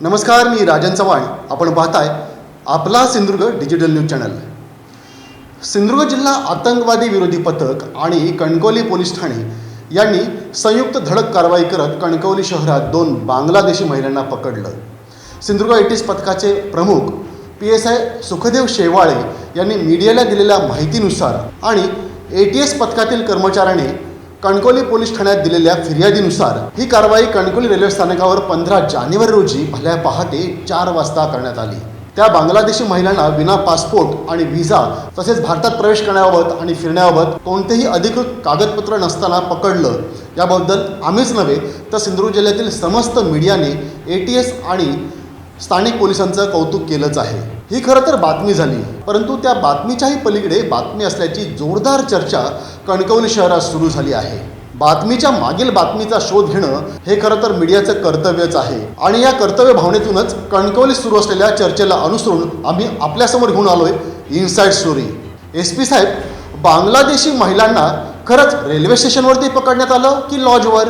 नमस्कार मी राजन चव्हाण. आपण पाहताय आपला Sindhudurg digital news channel. Sindhudurg जिल्हा आतंकवादी विरोधी पथक आणि कणकवली पोलीस ठाणे यांनी संयुक्त धडक कारवाई करत कणकवली शहरात दोन बांगलादेशी महिलांना पकडलं. सिंधुदुर्ग एटीस पथकाचे प्रमुख P S I Sukhdev Shewale यांनी मीडियाला दिलेल्या माहितीनुसार आणि ए टी एस पथकातील कर्मचाऱ्याने कणकवली पोलीस ठाण्यात दिलेल्या फिर्यादीनुसार ही कारवाई कणकवली रेल्वे स्थानकावर पंधरा जानेवारी रोजी भल्या पहाटे चार वाजता करण्यात आली. त्या बांगलादेशी महिलांना विना पासपोर्ट आणि व्हिसा तसेच भारतात प्रवेश करण्याबाबत आणि फिरण्याबाबत कोणतेही अधिकृत कागदपत्र नसताना पकडलं. याबद्दल आम्हीच नव्हे तर सिंधुदुर्ग जिल्ह्यातील समस्त मीडियाने ए टी एस आणि स्थानिक पोलिसांचं कौतुक केलंच आहे. ही खरं तर बातमी झाली. परंतु त्या बातमीच्याही पलीकडे बातमी असल्याची जोरदार चर्चा कणकवली शहरात सुरू झाली आहे. बातमीच्या मागील बातमीचा शोध घेणं हे खरं तर मीडियाचं कर्तव्यच आहे. आणि या कर्तव्य भावनेतूनच कणकवली सुरू असलेल्या चर्चेला अनुसरून आम्ही आपल्यासमोर घेऊन आलोय इनसाइड स्टोरी. एस पी साहेब बांगलादेशी महिलांना खरंच रेल्वे स्टेशनवरती पकडण्यात आलं की लॉजवर?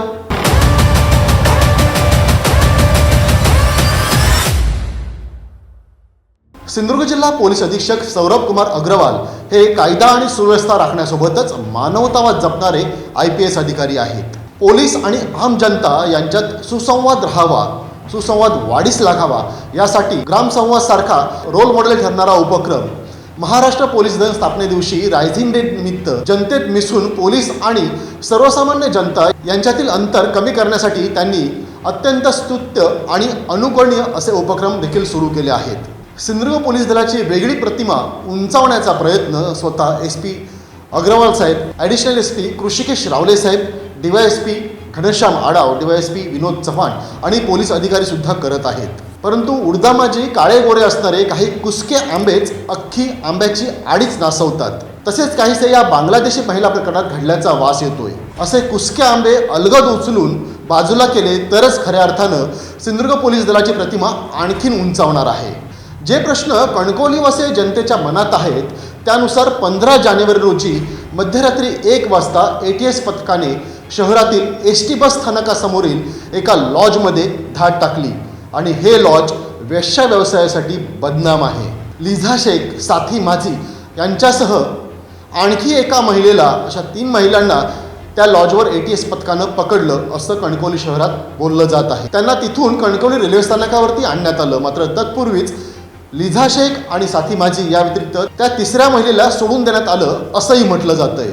सिंधुदुर्ग जिल्हा पोलीस अधीक्षक सौरभ कुमार अग्रवाल हे कायदा आणि सुव्यवस्था राखण्यासोबतच मानवतावाद जपणारे आय पी एस अधिकारी आहेत. पोलीस आणि आम जनता यांच्यात सुसंवाद राहावा सुसंवाद वाढीस लागावा यासाठी ग्रामसंवाद सारखा रोल मॉडेल ठरणारा उपक्रम. महाराष्ट्र पोलीस दल स्थापने दिवशी रायझिंग डे निमित्त जनतेत मिसळून पोलीस आणि सर्वसामान्य जनता यांच्यातील अंतर कमी करण्यासाठी त्यांनी अत्यंत स्तुत्य आणि अनुकरणीय असे उपक्रम देखील सुरू केले आहेत. सिंधुदुर्ग पोलीस दलाची वेगळी प्रतिमा उंचावण्याचा प्रयत्न स्वतः एस पी अग्रवाल साहेब additional S P Krishikesh Rawale साहेब DY S P Ghanshyam Adav DY S P Vinod Chavan आणि पोलीस अधिकारी सुद्धा करत आहेत. परंतु उडदामाजी काळे गोरे असणारे काही कुसके आंबेच अख्खी आंब्याची आडीच नासवतात. तसेच काहीसे या बांगलादेशी महिला प्रकरणात घडल्याचा वास येतोय. असे कुसके आंबे अलगद उचलून बाजूला केले तरच खऱ्या अर्थानं सिंधुदुर्ग पोलीस दलाची प्रतिमा आणखीन उंचावणार आहे. जे प्रश्न कणकवलीवासी जनतेच्या मनात आहेत त्यानुसार पंधरा जानेवारी रोजी मध्यरात्री एक वाजता ए टी एस पथकाने शहरातील एस टी बस स्थानकासमोरील एका लॉजमध्ये धाड टाकली. आणि हे लॉज वेश्या व्यवसायासाठी बदनाम आहे. लिझा शेख साथी माझी यांच्यासह आणखी एका महिलेला अशा तीन महिलांना त्या लॉजवर ए टी एस पथकानं पकडलं असं कणकवली शहरात बोललं जात आहे. त्यांना तिथून कणकवली रेल्वे स्थानकावरती आणण्यात आलं. मात्र तत्पूर्वीच लिझा शेख आणि साथी माझी या व्यतिरिक्त त्या तिसऱ्या महिलेला सोडून देण्यात आलं असंही म्हटलं जातंय.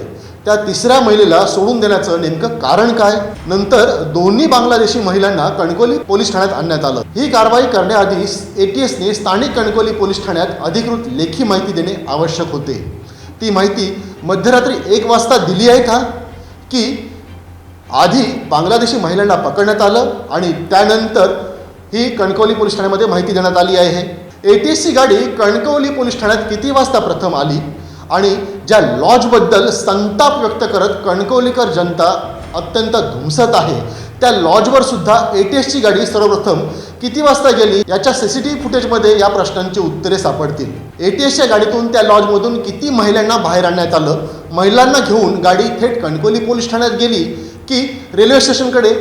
त्या तिसऱ्या महिलेला सोडून देण्याचं नेमकं कारण काय? नंतर दोन्ही बांगलादेशी महिलांना कणकोली पोलीस ठाण्यात आणण्यात आलं. ही कारवाई करण्याआधी एटीएसने स्थानिक कणकोली पोलीस ठाण्यात अधिकृत लेखी माहिती देणे आवश्यक होते. ती माहिती मध्यरात्री एक वाजता दिली आहे का? की आधी बांगलादेशी महिलांना पकडण्यात आलं आणि त्यानंतर ही कणकोली पोलीस ठाण्यामध्ये माहिती देण्यात आली आहे. ए टी एसची गाडी कणकवली पोलीस ठाण्यात किती वाजता प्रथम आली? आणि ज्या लॉजबद्दल संताप व्यक्त करत कणकवलीकर जनता अत्यंत धुमसत आहे त्या लॉजवर सुद्धा ए टी एसची गाडी सर्वप्रथम किती वाजता गेली? याच्या सी सी टी व्ही फुटेजमध्ये या प्रश्नांची उत्तरे सापडतील. ए टी एसच्या गाडीतून त्या लॉजमधून किती महिलांना बाहेर आणण्यात आलं? महिलांना घेऊन गाडी थेट कणकोली पोलीस ठाण्यात गेली की रेल्वे स्टेशनकडे?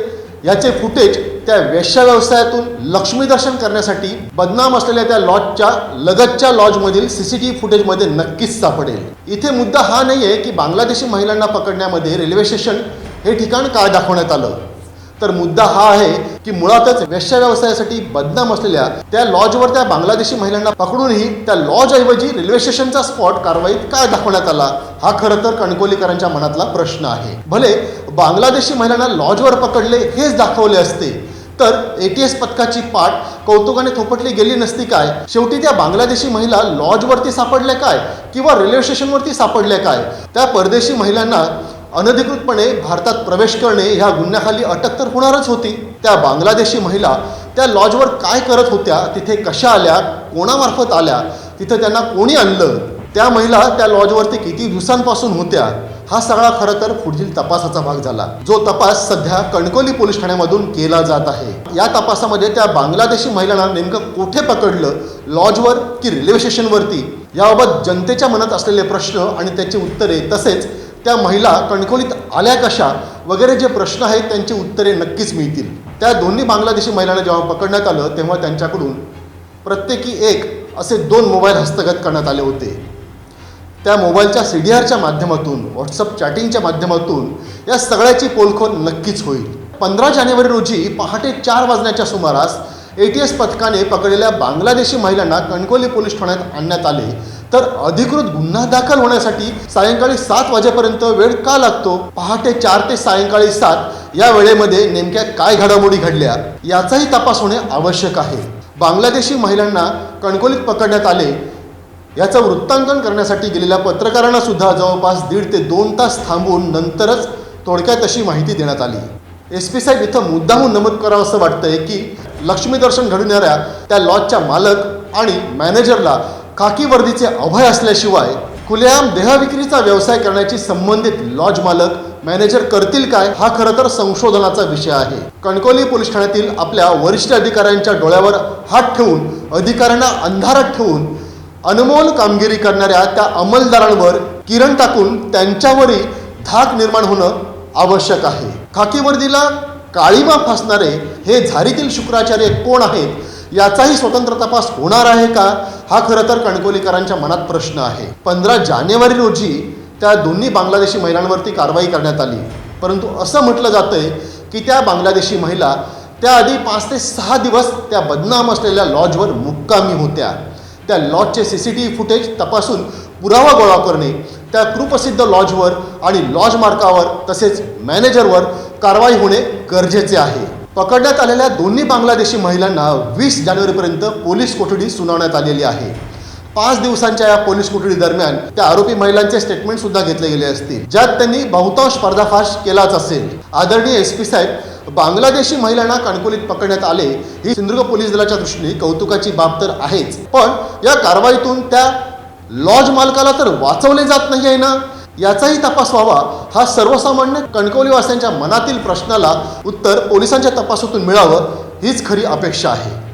याचे फुटेज त्या वेश्या व्यवसायातून लक्ष्मी दर्शन करण्यासाठी बदनाम असलेल्या त्या लॉजच्या लगतच्या लॉजमधील सी सी टी व्ही फुटेजमध्ये नक्कीच सापडेल. इथे मुद्दा हा नाही आहे की बांगलादेशी महिलांना पकडण्यामध्ये रेल्वे स्टेशन हे ठिकाण काय दाखवण्यात आलं? तर मुद्दा हा आहे की मुळातच वेश्या व्यवसायासाठी बदनाम असलेल्या त्या लॉजवर त्या बांगलादेशी महिलांना पकडूनही त्या लॉज ऐवजी रेल्वे स्टेशनचा स्पॉट कारवाईत काय दाखवण्यात आला? हा खरं तर कणकोलीकरांच्या मनातला प्रश्न आहे. भले बांगलादेशी महिलांना लॉजवर पकडले हेच दाखवले असते तर ए टी एस पथकाची पाठ कौतुकाने थोपटली गेली नसती काय? शेवटी त्या बांगलादेशी महिला लॉजवरती सापडल्या काय? किंवा रेल्वे स्टेशनवरती सापडल्या काय? त्या परदेशी महिलांना अनधिकृतपणे भारतात प्रवेश करणे ह्या गुन्ह्याखाली अटक तर होणारच होती. त्या बांगलादेशी महिला त्या लॉजवर काय करत होत्या? तिथे कशा आल्या? कोणामार्फत आल्या? तिथं त्यांना कोणी आणलं? त्या महिला त्या लॉजवरती किती दिवसांपासून होत्या हा सगळा खरं तर पुढील तपासाचा भाग झाला. जो तपास सध्या कणकोली पोलीस ठाण्यामधून केला जात आहे. या तपासामध्ये त्या बांगलादेशी महिलांना नेमकं कुठे पकडलं लॉजवर की रेल्वे स्टेशनवरती याबाबत जनतेच्या मनात असलेले प्रश्न आणि त्याची उत्तरे तसेच त्या महिला कणकोलीत आल्या कशा वगैरे जे प्रश्न आहेत त्यांची उत्तरे नक्कीच मिळतील. त्या दोन्ही बांगलादेशी महिलांना जेव्हा पकडण्यात आलं तेव्हा त्यांच्याकडून प्रत्येकी एक असे दोन मोबाईल हस्तगत करण्यात आले होते. त्या मोबाईलच्या सी डी आरच्या माध्यमातून व्हॉट्सअप चॅटिंगच्या माध्यमातून या सगळ्याची पोलखोल नक्कीच होईल. पंधरा जानेवारी रोजी पहाटे चार वाजण्याच्या सुमारास ए टी एस पथकाने पकडलेल्या बांगलादेशी महिलांना कणकोली पोलीस ठाण्यात आणण्यात आले. तर अधिकृत गुन्हा दाखल होण्यासाठी सायंकाळी सात वाजेपर्यंत वेळ का लागतो? पहाटे चार ते सायंकाळी सात या वेळेमध्ये नेमक्या काय घडामोडी घडल्या? याचाही तपास होणे आवश्यक आहे. बांगलादेशी महिलांना कणकोलीत पकडण्यात आले. याचं वृत्तांकन करण्यासाठी गेलेल्या पत्रकारांना सुद्धा जवळपास दीड ते दोन तास थांबून नंतरच थोडक्यात अशी माहिती देण्यात आली. एस पी साहेब इथं मुद्दाहून नमूद करावं असं वाटतंय की लक्ष्मी दर्शन घडवणाऱ्या त्या लॉजच्या मालक आणि मॅनेजरला खाकी वर्दीचे अभय असल्याशिवाय खुलेआम देहविक्रीचा व्यवसाय करण्याची संबंधित लॉज मालक मॅनेजर करतील काय हा खरं तर संशोधनाचा विषय आहे. कणकोली पोलीस ठाण्यातील आपल्या वरिष्ठ अधिकाऱ्यांच्या डोळ्यावर हात ठेवून अधिकाऱ्यांना अंधारात ठेवून अनमोल कामगिरी करणाऱ्या त्या अंमलदारांवर किरण टाकून त्यांच्यावरही धाक निर्माण होणं आवश्यक आहे. खाकी वर्दीला काळीमा फासणारे हे झारीतील शुक्राचार्य कोण आहेत याचाही स्वतंत्र तपास होणार आहे का हा खरं तर कणकोलीकरांच्या मनात प्रश्न आहे. पंधरा जानेवारी रोजी त्या दोन्ही बांगलादेशी महिलांवरती कारवाई करण्यात आली. परंतु असं म्हटलं जातंय की त्या बांगलादेशी महिला त्याआधी पाच ते सहा दिवस त्या बदनाम असलेल्या लॉजवर मुक्कामी होत्या. त्या लॉजचे C C T V footage तपासून पुरावा गोळा करणे त्या कुप्रसिद्ध लॉजवर आणि लॉज मार्कावर तसेच मॅनेजरवर कारवाई होणे गरजेचे आहे. पकडण्यात आलेल्या दोन्ही बांगलादेशी महिलांना वीस जानेवारीपर्यंत पोलीस कोठडी सुनावण्यात आलेली आहे. पाच दिवसांच्या या पोलीस कोठडी दरम्यान त्या आरोपी महिलांचे स्टेटमेंट सुद्धा घेतले गेले असतील. ज्यात त्यांनी बहुतांश पर्दाफाश केलाच असेल. आदरणीय एस पी साहेब बांगलादेशी महिलांना कणकोलीत पकडण्यात आले ही सिंधुदुर्ग पोलीस दलाच्या दृष्टीने कौतुकाची बाब तर आहेच. पण या कारवाईतून त्या लॉज मालकाला तर वाचवले जात नाही आहे ना? याचाही तपास व्हावा हा सर्वसामान्य कणकवलीवासियांच्या मनातील प्रश्नाला उत्तर पोलिसांच्या तपासातून मिळावं हीच खरी अपेक्षा आहे.